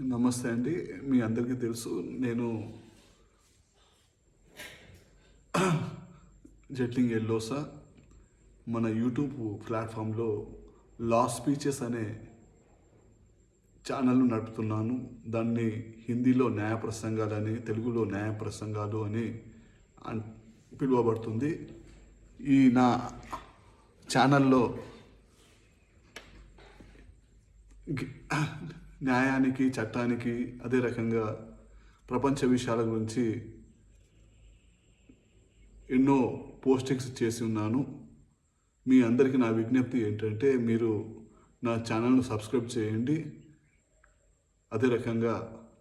నమస్తే అండి. మీ అందరికీ తెలుసు నేను జెట్లింగ్ ఎల్లోసా. మన యూట్యూబ్ ప్లాట్ఫామ్లో లా స్పీచెస్ అనే ఛానల్ నడుపుతున్నాను. దాన్ని హిందీలో న్యాయ ప్రసంగాలు అని తెలుగులో న్యాయ ప్రసంగాలు అని అన్- పిలువబడుతుంది. ఈ నా ఛానల్లో న్యాయానికి చట్టానికి అదే రకంగా ప్రపంచ విషయాల గురించి ఎన్నో పోస్టింగ్స్ చేసి ఉన్నాను. మీ అందరికీ నా విజ్ఞప్తి ఏంటంటే మీరు నా ఛానల్ను సబ్స్క్రైబ్ చేయండి. అదే రకంగా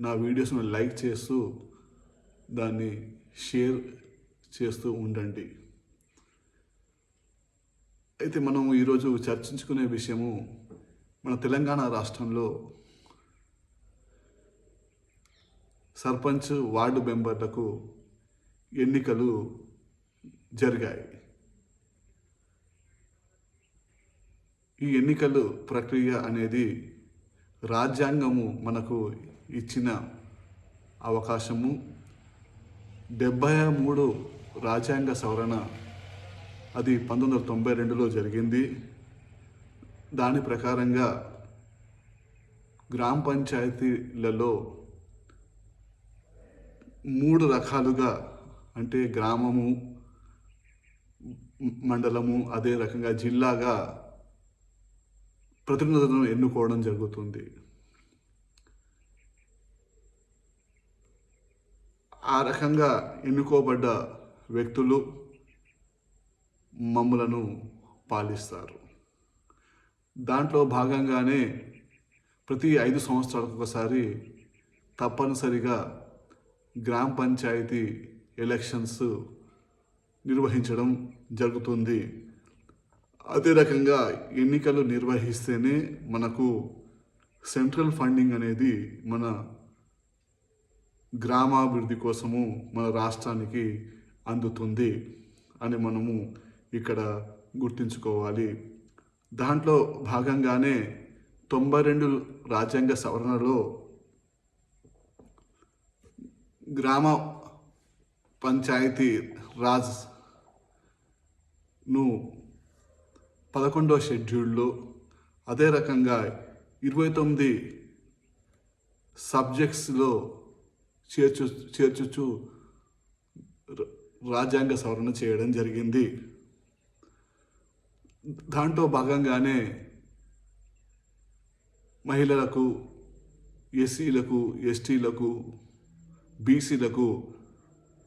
నా వీడియోస్ను లైక్ చేస్తూ దాన్ని షేర్ చేస్తూ ఉండండి. అయితే మనం ఈరోజు చర్చించుకునే విషయము మన తెలంగాణ రాష్ట్రంలో సర్పంచ్ వార్డు మెంబర్లకు ఎన్నికలు జరిగాయి. ఈ ఎన్నికలు ప్రక్రియ అనేది రాజ్యాంగము మనకు ఇచ్చిన అవకాశము. డెబ్బై మూడు రాజ్యాంగ సవరణ అది పంతొమ్మిది వందల తొంభై రెండులో జరిగింది. దాని ప్రకారంగా గ్రామ పంచాయతీలలో మూడు రకాలుగా అంటే గ్రామము మండలము అదే రకంగా జిల్లాగా ప్రతినిధులను ఎన్నుకోవడం జరుగుతుంది. ఆ రకంగా ఎన్నుకోబడ్డ వ్యక్తులు మమ్ములను పాలిస్తారు. దాంట్లో భాగంగానే ప్రతి ఐదు సంవత్సరాలకు ఒకసారి తప్పనిసరిగా గ్రామ పంచాయతీ ఎలక్షన్స్ నిర్వహించడం జరుగుతుంది. అదే రకంగా ఎన్నికలు నిర్వహిస్తేనే మనకు సెంట్రల్ ఫండింగ్ అనేది మన గ్రామాభివృద్ధి కోసము మన రాష్ట్రానికి అందుతుంది అని మనము ఇక్కడ గుర్తుంచుకోవాలి. దాంట్లో భాగంగానే తొంభై రెండు రాజ్యాంగ సవరణలో గ్రామ పంచాయతీ రాజ్ను పదకొండవ షెడ్యూల్లో అదే రకంగా ఇరవై తొమ్మిది సబ్జెక్ట్స్లో చేర్చు చేర్చుచు రాజ్యాంగ సవరణ చేయడం జరిగింది. దాంట్లో భాగంగానే మహిళలకు ఎస్సీలకు ఎస్టీలకు బీసీలకు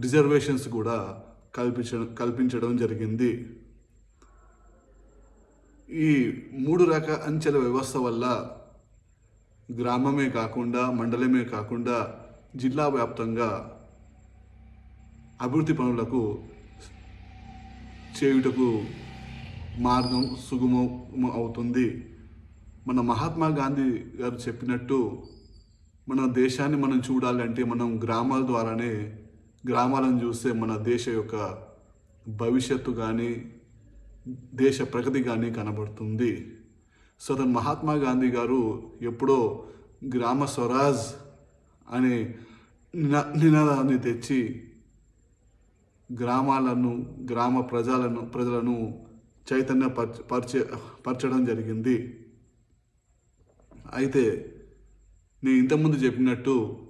రిజర్వేషన్స్ కూడా కల్పించడం కల్పించడం జరిగింది. ఈ మూడు రక అంచెల వ్యవస్థ వల్ల గ్రామమే కాకుండా మండలమే కాకుండా జిల్లా వ్యాప్తంగా అభివృద్ధి పనులకు చేయుటకు మార్గం సుగమం అవుతుంది. మన మహాత్మా గాంధీ గారు చెప్పినట్టు మన దేశాన్ని మనం చూడాలంటే మనం గ్రామాల ద్వారానే గ్రామాలను చూస్తే మన దేశ యొక్క భవిష్యత్తు కానీ దేశ ప్రగతి కానీ కనబడుతుంది. సో అతను మహాత్మా గాంధీ గారు ఎప్పుడో గ్రామ స్వరాజ్ అనే నినాదాన్ని తెచ్చి గ్రామాలను గ్రామ ప్రజలను ప్రజలను చైతన్య పరిచే పరచడం జరిగింది. అయితే నేను ఇంతకుముందు చెప్పినట్టు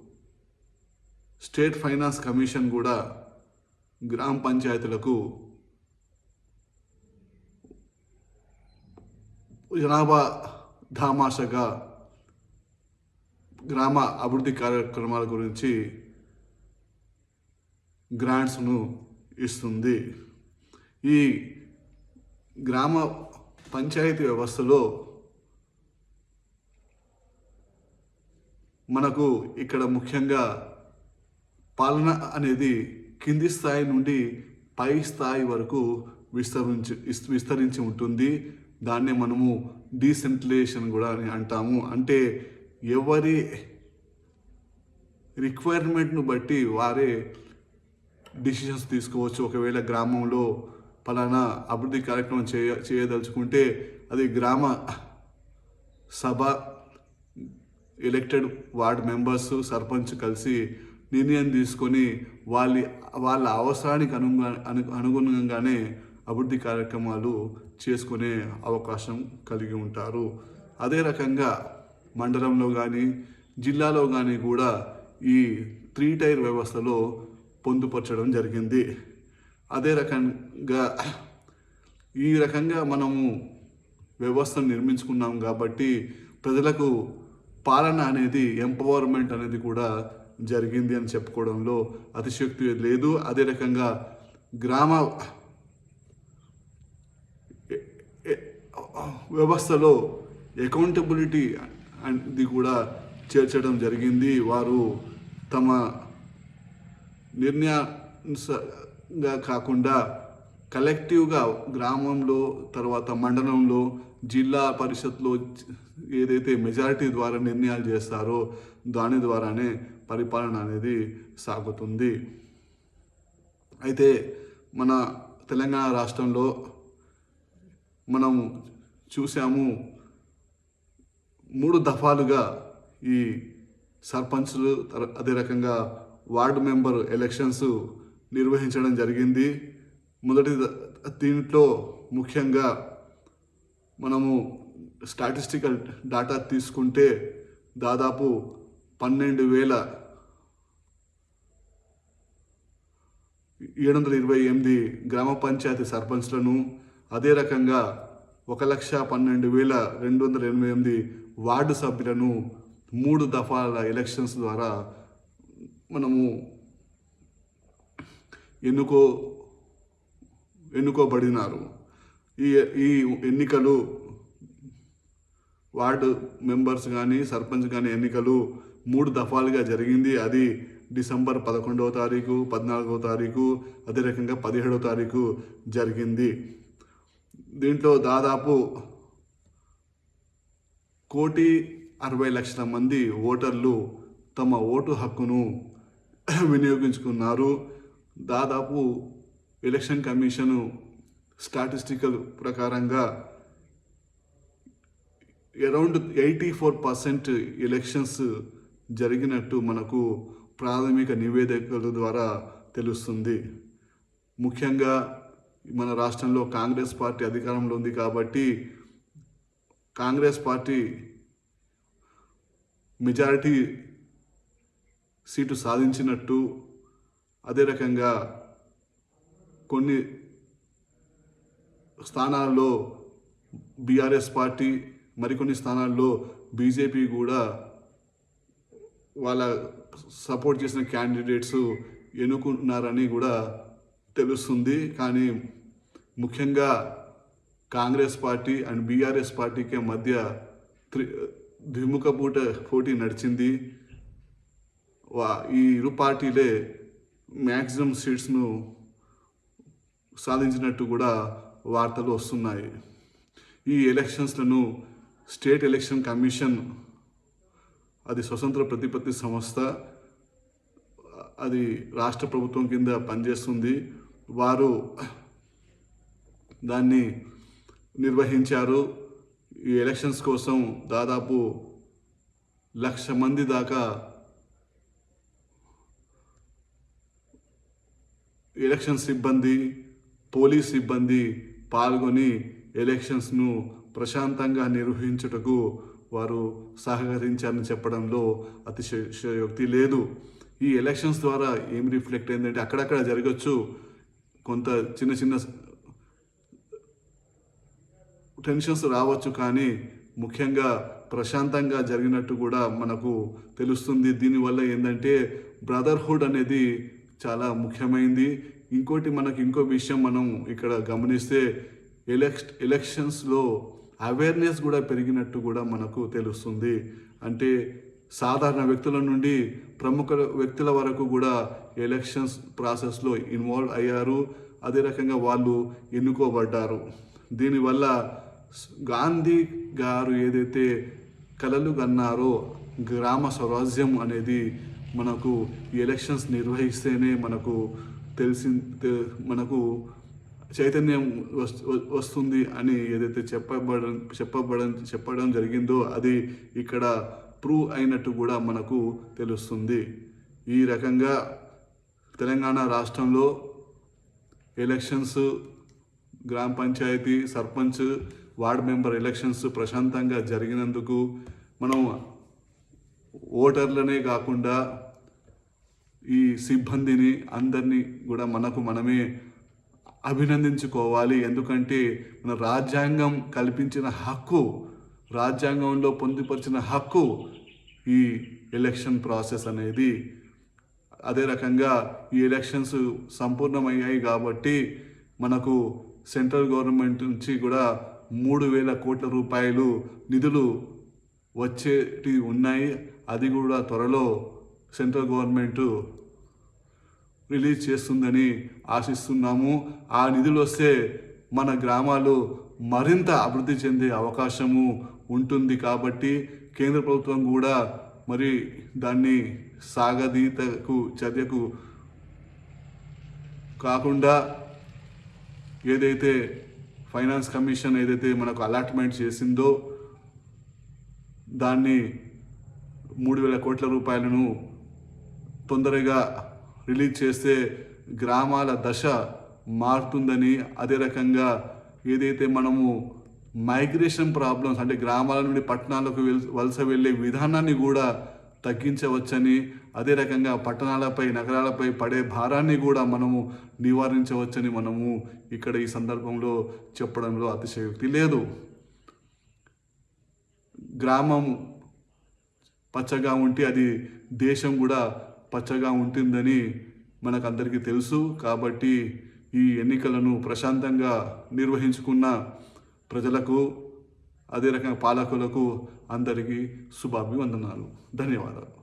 స్టేట్ ఫైనాన్స్ కమిషన్ కూడా గ్రామ పంచాయతీలకు జనాభా ధామాషగా గ్రామ అభివృద్ధి కార్యక్రమాల గురించి గ్రాంట్స్ను ఇస్తుంది. ఈ గ్రామ పంచాయతీ వ్యవస్థలో మనకు ఇక్కడ ముఖ్యంగా పాలన అనేది కింది స్థాయి నుండి పై స్థాయి వరకు విస్తరించి విస్తరించి ఉంటుంది. దాన్నే మనము డీసెంట్రిలేషన్ కూడా అని అంటాము. అంటే ఎవరి రిక్వైర్మెంట్ను బట్టి వారే డిసిషన్స్ తీసుకోవచ్చు. ఒకవేళ గ్రామంలో పలానా అభివృద్ధి కార్యక్రమం చేయ చేయదలుచుకుంటే అది గ్రామ సభ ఎలక్టెడ్ వార్డ్ మెంబర్స్ సర్పంచ్ కలిసి నిర్ణయం తీసుకొని వాళ్ళ వాళ్ళ అవసరానికి అనుగు అను అనుగుణంగానే అభివృద్ధి కార్యక్రమాలు చేసుకునే అవకాశం కలిగి ఉంటారు అదే రకంగా మండలంలో కానీ జిల్లాలో కానీ కూడా ఈ త్రీ టైర్ వ్యవస్థలో పొందుపరచడం జరిగింది అదే రకంగా ఈ రకంగా మనము వ్యవస్థను నిర్మించుకున్నాం కాబట్టి ప్రజలకు పాలన అనేది ఎంపవర్మెంట్ అనేది కూడా జరిగింది అని చెప్పుకోవడంలో అతిశక్తి లేదు. అదే రకంగా గ్రామ వ్యవస్థలో అకౌంటబిలిటీ అనేది కూడా చేర్చడం జరిగింది. వారు తమ నిర్ణయంగా కాకుండా కలెక్టివ్గా గ్రామంలో తర్వాత మండలంలో జిల్లా పరిషత్లో ఏదైతే మెజారిటీ ద్వారా నిర్ణయాలు చేస్తారో దాని ద్వారానే పరిపాలన అనేది సాగుతుంది. అయితే మన తెలంగాణ రాష్ట్రంలో మనం చూసాము మూడు దఫాలుగా ఈ సర్పంచ్లు అదే రకంగా వార్డు మెంబర్ ఎలక్షన్స్ నిర్వహించడం జరిగింది. మొదటి దీంట్లో ముఖ్యంగా మనము స్టాటిస్టికల్ డాటా తీసుకుంటే దాదాపు పన్నెండు వేల ఏడు వందల ఇరవై ఎనిమిది గ్రామ పంచాయతీ సర్పంచ్లను అదే రకంగా ఒక లక్ష పన్నెండు వేల రెండు వందల ఎనభై ఎనిమిది వార్డు సభ్యులను మూడు దఫాల ఎలక్షన్స్ ద్వారా మనము ఎన్నుకో ఎన్నుకోబడినారు. ఈ ఈ ఎన్నికలు వార్డు మెంబర్స్ కానీ సర్పంచ్ కానీ ఎన్నికలు మూడు దఫాలుగా జరిగింది. అది డిసెంబర్ పదకొండవ తారీఖు పద్నాలుగవ తారీఖు అదే రకంగా పదిహేడవ తారీఖు జరిగింది. దీంట్లో దాదాపు కోటి అరవై లక్షల మంది ఓటర్లు తమ ఓటు హక్కును వినియోగించుకున్నారు. దాదాపు ఎలక్షన్ కమిషను స్టాటిస్టికల్ ప్రకారంగా around eighty four percent elections జరిగినట్టు మనకు ప్రాథమిక నివేదికల ద్వారా తెలుస్తుంది. ముఖ్యంగా మన రాష్ట్రంలో కాంగ్రెస్ పార్టీ అధికారంలో ఉంది కాబట్టి కాంగ్రెస్ పార్టీ మెజారిటీ సీటు సాధించినట్టు అదే రకంగా కొన్ని స్థానాల్లో బీఆర్ఎస్ పార్టీ మరికొన్ని స్థానాల్లో బీజేపీ కూడా వాళ్ళ సపోర్ట్ చేసిన క్యాండిడేట్స్ ఎన్నుకుంటున్నారని కూడా తెలుస్తుంది. కానీ ముఖ్యంగా కాంగ్రెస్ పార్టీ అండ్ బీఆర్ఎస్ పార్టీకి మధ్య త్రి ద్విముఖ పూట పోటీ నడిచింది. వా- ఈ ఇరు పార్టీలే మ్యాక్సిమం సీట్స్ను సాధించినట్టు కూడా వార్తలు వస్తున్నాయి. ఈ ఎలక్షన్స్లను స్టేట్ ఎలక్షన్ కమిషన్ అది స్వతంత్ర ప్రతిపత్తి సంస్థ అది రాష్ట్ర ప్రభుత్వం కింద పనిచేస్తుంది. వారు దాన్ని నిర్వహించారు. ఈ ఎలక్షన్స్ కోసం దాదాపు లక్ష మంది దాకా ఎలక్షన్ సిబ్బంది పోలీస్ సిబ్బంది పాల్గొని ఎలక్షన్స్ను ప్రశాంతంగా నిర్వహించుటకు వారు సహకరించారని చెప్పడంలో అతిశయోక్తి లేదు. ఈ ఎలక్షన్స్ ద్వారా ఏం రిఫ్లెక్ట్ అయిందంటే అక్కడక్కడ జరగచ్చు కొంత చిన్న చిన్న టెన్షన్స్ రావచ్చు కానీ ముఖ్యంగా ప్రశాంతంగా జరిగినట్టు కూడా మనకు తెలుస్తుంది. దీనివల్ల ఏంటంటే బ్రదర్హుడ్ అనేది చాలా ముఖ్యమైంది. ఇంకోటి మనకి ఇంకో విషయం మనం ఇక్కడ గమనిస్తే ఎలక్ష ఎలక్షన్స్లో అవేర్నెస్ కూడా పెరిగినట్టు కూడా మనకు తెలుస్తుంది. అంటే సాధారణ వ్యక్తుల నుండి ప్రముఖ వ్యక్తుల వరకు కూడా ఎలక్షన్స్ ప్రాసెస్లో ఇన్వాల్వ్ అయ్యారు. అదే రకంగా వాళ్ళు ఎన్నుకోబడ్డారు. దీనివల్ల గాంధీ గారు ఏదైతే కలలు కన్నారో గ్రామ స్వరాజ్యం అనేది మనకు ఎలక్షన్స్ నిర్వహిస్తేనే మనకు తెలిసి తె- మనకు చైతన్యం వస్తుంది అని ఏదైతే చెప్పబడ చెప్పబడ చెప్పడం జరిగిందో అది ఇక్కడ ప్రూవ్ అయినట్టు కూడా మనకు తెలుస్తుంది. ఈ రకంగా తెలంగాణ రాష్ట్రంలో ఎలక్షన్స్ గ్రామ panchayat sarpanch ward member elections ప్రశాంతంగా జరిగినందుకు మనం ఓటర్లనే కాకుండా ఈ సిబ్బందిని అందరినీ కూడా మనకు మనమే అభినందించుకోవాలి. ఎందుకంటే మన రాజ్యాంగం కల్పించిన హక్కు రాజ్యాంగంలో పొందుపరిచిన హక్కు ఈ ఎలక్షన్ ప్రాసెస్ అనేది. అదే రకంగా ఈ ఎలక్షన్స్ సంపూర్ణమయ్యాయి కాబట్టి మనకు సెంట్రల్ గవర్నమెంట్ నుంచి కూడా మూడు వేల కోట్ల రూపాయలు నిధులు వచ్చేటి ఉన్నాయి. అది కూడా త్వరలో సెంట్రల్ గవర్నమెంట్ రిలీజ్ చేస్తుందని ఆశిస్తున్నాము. ఆ నిధులు వస్తే మన గ్రామాలు మరింత అభివృద్ధి చెందే అవకాశము ఉంటుంది కాబట్టి కేంద్ర ప్రభుత్వం కూడా మరి దాన్ని సాగదీతకు చర్యకు కాకుండా ఏదైతే ఫైనాన్స్ కమిషన్ ఏదైతే మనకు అలాట్మెంట్ చేసిందో దాన్ని మూడు వేల కోట్ల రూపాయలను తొందరగా రిలీజ్ చేస్తే గ్రామాల దశ మారుతుందని అదే రకంగా ఏదైతే మనము మైగ్రేషన్ ప్రాబ్లమ్స్ అంటే గ్రామాల నుండి పట్టణాలకు వలస వెళ్ళే విధానాన్ని కూడా తగ్గించవచ్చని అదే రకంగా పట్టణాలపై నగరాలపై పడే భారాన్ని కూడా మనము నివారించవచ్చని మనము ఇక్కడ ఈ సందర్భంలో చెప్పడంలో అతిశయోక్తి లేదు. గ్రామం పచ్చగా ఉంటే అది దేశం కూడా పచ్చగా ఉంటుందని మనకందరికీ తెలుసు. కాబట్టి ఈ ఎన్నికలను ప్రశాంతంగా నిర్వహించుకున్న ప్రజలకు అదే రకంగా పాలకులకు అందరికీ శుభాభివందనాలు. ధన్యవాదాలు.